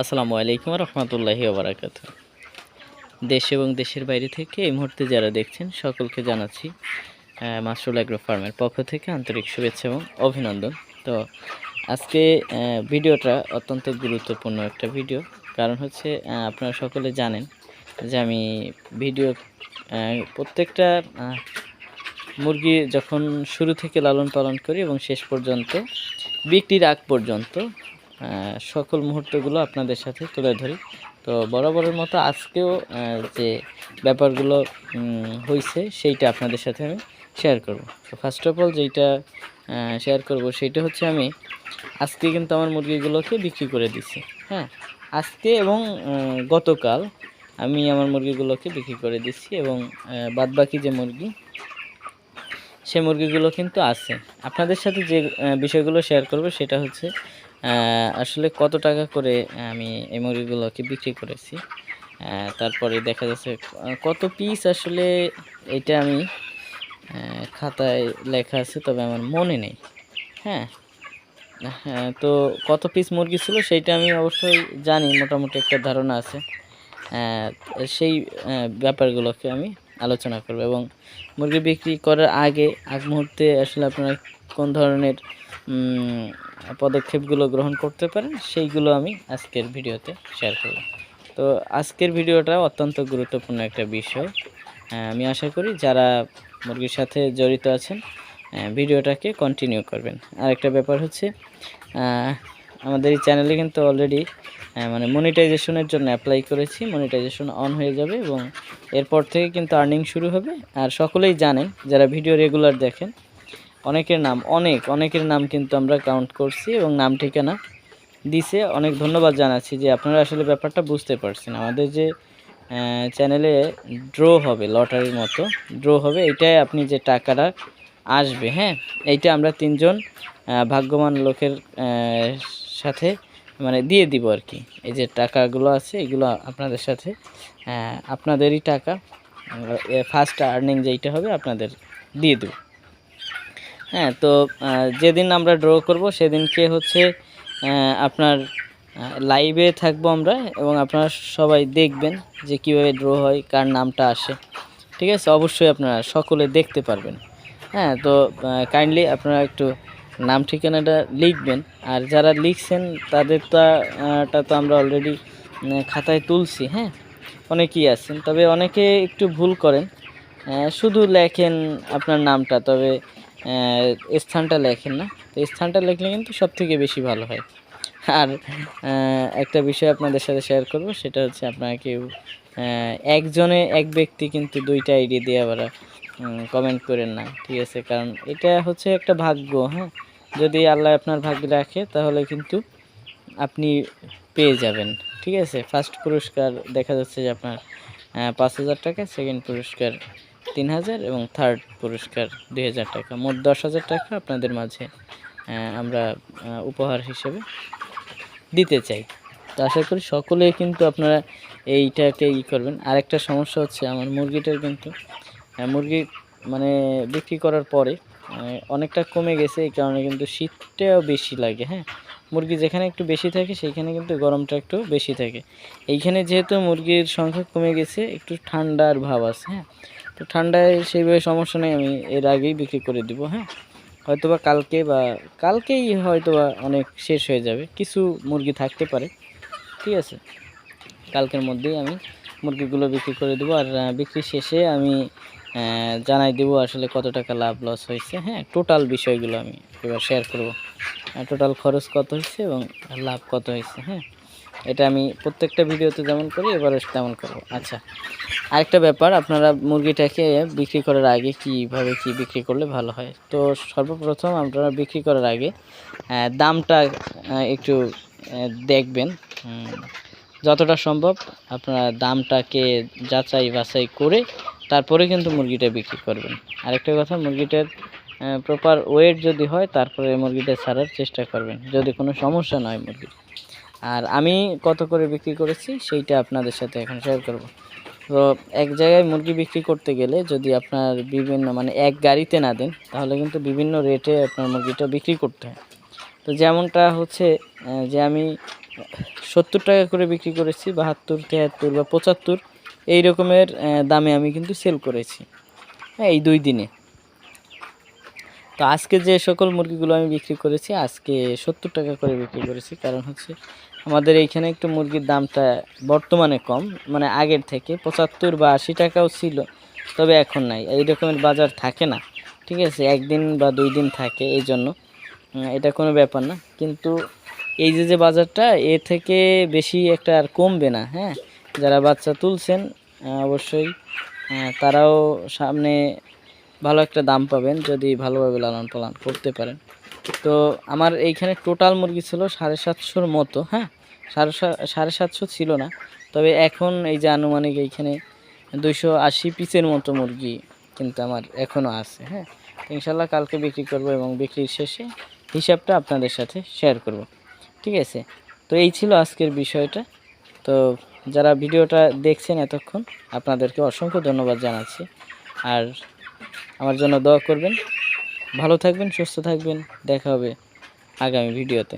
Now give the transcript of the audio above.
আসসালামু আলাইকুম রহমতুল্লাহি ওবরাকাত দেশ এবং দেশের বাইরে থেকে এই মুহূর্তে যারা দেখছেন, সকলকে জানাচ্ছি মাসরুল অ্যাগ্রো ফার্মের পক্ষ থেকে আন্তরিক শুভেচ্ছা এবং অভিনন্দন। তো আজকে ভিডিওটা অত্যন্ত গুরুত্বপূর্ণ একটা ভিডিও। কারণ হচ্ছে আপনারা সকলে জানেন যে আমি ভিডিও প্রত্যেকটা মুরগি যখন শুরু থেকে লালন পালন করি এবং শেষ পর্যন্ত, বিক্রির আগ পর্যন্ত সকল মুহূর্তগুলো আপনাদের সাথে তুলে ধরি। তো বরাবরের মতো আজকেও যে ব্যাপারগুলো হয়েছে সেইটা আপনাদের সাথে আমি শেয়ার করব। তো ফার্স্ট অফ অল যেইটা শেয়ার করব সেইটা হচ্ছে আমি আজকে কিন্তু আমার মুরগিগুলোকে বিক্রি করে দিছি। হ্যাঁ আজকে এবং গতকাল আমি আমার মুরগিগুলোকে বিক্রি করে দিচ্ছি এবং বাদ বাকি যে মুরগি, সে মুরগিগুলো কিন্তু আছে। আপনাদের সাথে যে বিষয়গুলো শেয়ার করব সেটা হচ্ছে আসলে কত টাকা করে আমি এই মুরগিগুলোকে বিক্রি করেছি। তারপরে দেখা যাচ্ছে কত পিস আসলে এটা আমি খাতায় লেখা আছে, তবে আমার মনে নেই। হ্যাঁ হ্যাঁ তো কত পিস মুরগি ছিল সেইটা আমি অবশ্যই জানি, মোটামুটি একটা ধারণা আছে। সেই ব্যাপারগুলোকে আমি আলোচনা করব এবং মুরগি বিক্রি করার আগে, আগ মুহূর্তে আসলে আপনারা কোন ধরনের পদক্ষেপগুলো গ্রহণ করতে পারেন, সেইগুলো আমি আজকের ভিডিওতে শেয়ার করব। তো আজকের ভিডিওটা অত্যন্ত গুরুত্বপূর্ণ একটা বিষয়। আমি আশা করি যারা মুরগির সাথে জড়িত আছেন ভিডিওটাকে কন্টিনিউ করবেন। আর একটা ব্যাপার হচ্ছে আমাদের এই চ্যানেলে কিন্তু অলরেডি মানে মনিটাইজেশনের জন্য অ্যাপ্লাই করেছি মনিটাইজেশন অন হয়ে যাবে এবং এরপর থেকে কিন্তু আর্নিং শুরু হবে। আর সকলেই জানেন, যারা ভিডিও রেগুলার দেখেন অনেকের নাম, অনেক, অনেকের নাম কিন্তু আমরা কাউন্ট করছি এবং নাম ঠিকানা দিছে। অনেক ধন্যবাদ জানাচ্ছি যে আপনারা আসলে ব্যাপারটা বুঝতে পারছেন। আমাদের যে চ্যানেলে ড্র হবে লটারির মতো ড্র হবে এটাই আপনি যে টাকাটা আসবে হ্যাঁ? এইটা আমরা তিনজন ভাগ্যবান লোকের সাথে মানে দিয়ে দিব আর কি। এই যে টাকাগুলো আছে, এগুলো আপনাদের সাথে আপনাদেরই টাকা ফার্স্ট আর্নিং যেইটা হবে আপনাদের দিয়ে দেব। হ্যাঁ তো যেদিন আমরা ড্র করব সেদিনকে হচ্ছে আপনার লাইভে থাকব আমরা এবং আপনারা সবাই দেখবেন যে কীভাবে ড্র হয়, কার নামটা আসে। ঠিক আছে? অবশ্যই আপনারা সকলে দেখতে পারবেন। হ্যাঁ তো কাইন্ডলি আপনারা একটু নাম ঠিকানাটা লিখবেন। আর যারা লিখছেন, তাদের তো তো আমরা অলরেডি খাতায় তুলছি হ্যাঁ? অনেকেই আছেন। তবে অনেকে একটু ভুল করেন। শুধু লেখেন আপনার নামটা, তবে স্থানটা লেখেন না। তো স্থানটা লিখলে কিন্তু সব থেকে বেশি ভালো হয়। আর একটা বিষয় আপনাদের সাথে শেয়ার করব, সেটা হচ্ছে আপনারা কেউ একজনে এক ব্যক্তি কিন্তু দুইটা আইডি দিয়ে আবার কমেন্ট করেন না, ঠিক আছে? কারণ এটা হচ্ছে একটা ভাগ্য হ্যাঁ? যদি আল্লাহ আপনার ভাগ্যে রাখে, তাহলে কিন্তু আপনি পেয়ে যাবেন, ঠিক আছে? ফার্স্ট পুরস্কার দেখা যাচ্ছে যে আপনার পাঁচ হাজার টাকা সেকেন্ড পুরস্কার তিন হাজার এবং থার্ড পুরস্কার দুই হাজার টাকা। মোট দশ হাজার টাকা আপনাদের মাঝে আমরা উপহার হিসেবে দিতে চাই। তো আশা করি সকলেই কিন্তু আপনারা এইটাকে ই করবেন। আরেকটা সমস্যা হচ্ছে আমার মুরগিটার কিন্তু মুরগি মানে বিক্রি করার পরে অনেকটা কমে গেছে, এই কারণে কিন্তু শীতটাও বেশি লাগে হ্যাঁ? মুরগি যেখানে একটু বেশি থাকে, সেইখানে কিন্তু গরমটা একটু বেশি থাকে। এইখানে যেহেতু মুরগির সংখ্যা কমে গেছে, একটু ঠান্ডার ভাব আছে হ্যাঁ? তো ঠান্ডায় সেইভাবে সমস্যা নেই, আমি এর আগেই বিক্রি করে দিব হ্যাঁ? হয়তোবা কালকে বা কালকেই হয়তোবা অনেক শেষ হয়ে যাবে, কিছু মুরগি থাকতে পারে, ঠিক আছে? কালকের মধ্যেই আমি মুরগিগুলো বিক্রি করে দেবো আর বিক্রি শেষে আমি জানাই দেবো আসলে কত টাকা লাভ লস হয়েছে হ্যাঁ? টোটাল বিষয়গুলো আমি এবার শেয়ার করব। টোটাল খরচ কত হয়েছে এবং লাভ কত হয়েছে হ্যাঁ? এটা আমি প্রত্যেকটা ভিডিওতে যেমন করি এবারও তেমন করব। আচ্ছা আরেকটা ব্যাপার, আপনারা মুরগিটাকে বিক্রি করার আগে কীভাবে কি বিক্রি করলে ভালো হয়? তো সর্বপ্রথম আপনারা বিক্রি করার আগে দামটা একটু দেখবেন। যতটা সম্ভব আপনারা দামটাকে যাচাই বাছাই করে তারপরে কিন্তু মুরগিটা বিক্রি করবেন। আরেকটা কথা, মুরগিটার প্রপার ওয়েট যদি হয়, তারপরে মুরগিটা ছাড়ার চেষ্টা করবেন, যদি কোনো সমস্যা নয় মুরগির। আর আমি কত করে বিক্রি করেছি সেইটা আপনাদের সাথে এখন শেয়ার করব। তো এক জায়গায় মুরগি বিক্রি করতে গেলে যদি আপনার বিভিন্ন মানে এক গাড়িতে না দেন, তাহলে কিন্তু বিভিন্ন রেটে আপনার মুরগিটা বিক্রি করতে হয়। তো যেমনটা হচ্ছে যে আমি সত্তর টাকা করে বিক্রি করেছি, বাহাত্তর, তিয়াত্তর বা পঁচাত্তর, এই রকমের দামে আমি কিন্তু সেল করেছি হ্যাঁ এই দুই দিনে। তো আজকে যে সকল মুরগিগুলো আমি বিক্রি করেছি, আজকে সত্তর টাকা করে বিক্রি করেছি, কারণ হচ্ছে আমাদের এইখানে একটু মুরগির দামটা বর্তমানে কম মানে আগের থেকে পঁচাত্তর বা আশি টাকাও ছিল, তবে এখন নাই। এই রকমের বাজার থাকে না, ঠিক আছে? একদিন বা দুই দিন থাকে এই জন্য। এটা কোনো ব্যাপার না। কিন্তু এই যে যে বাজারটা এর থেকে বেশি একটা আর কমবে না হ্যাঁ? যারা বাচ্চা তুলছেন অবশ্যই তারাও সামনে ভালো একটা দাম পাবেন যদি ভালোভাবে লালন পালন করতে পারেন। তো আমার এইখানে টোটাল মুরগি ছিল সাড়ে সাতশোর মতো হ্যাঁ? সাড়ে সাড়ে সাতশো ছিল না। তবে এখন এই যে আনুমানিক এইখানে দুইশো আশি পিসের মতো মুরগি কিন্তু আমার এখনও আছে হ্যাঁ? ইনশাল্লাহ কালকে বিক্রি করব এবং বিক্রির শেষে হিসাবটা আপনাদের সাথে শেয়ার করব, ঠিক আছে? তো এই ছিল আজকের বিষয়টা। তো যারা ভিডিওটা দেখছেন এতক্ষণ, আপনাদেরকে অসংখ্য ধন্যবাদ জানাচ্ছি। আর আমার জন্য দোয়া করবেন। ভালো থাকবেন, সুস্থ থাকবেন। দেখা হবে আগামী ভিডিওতে।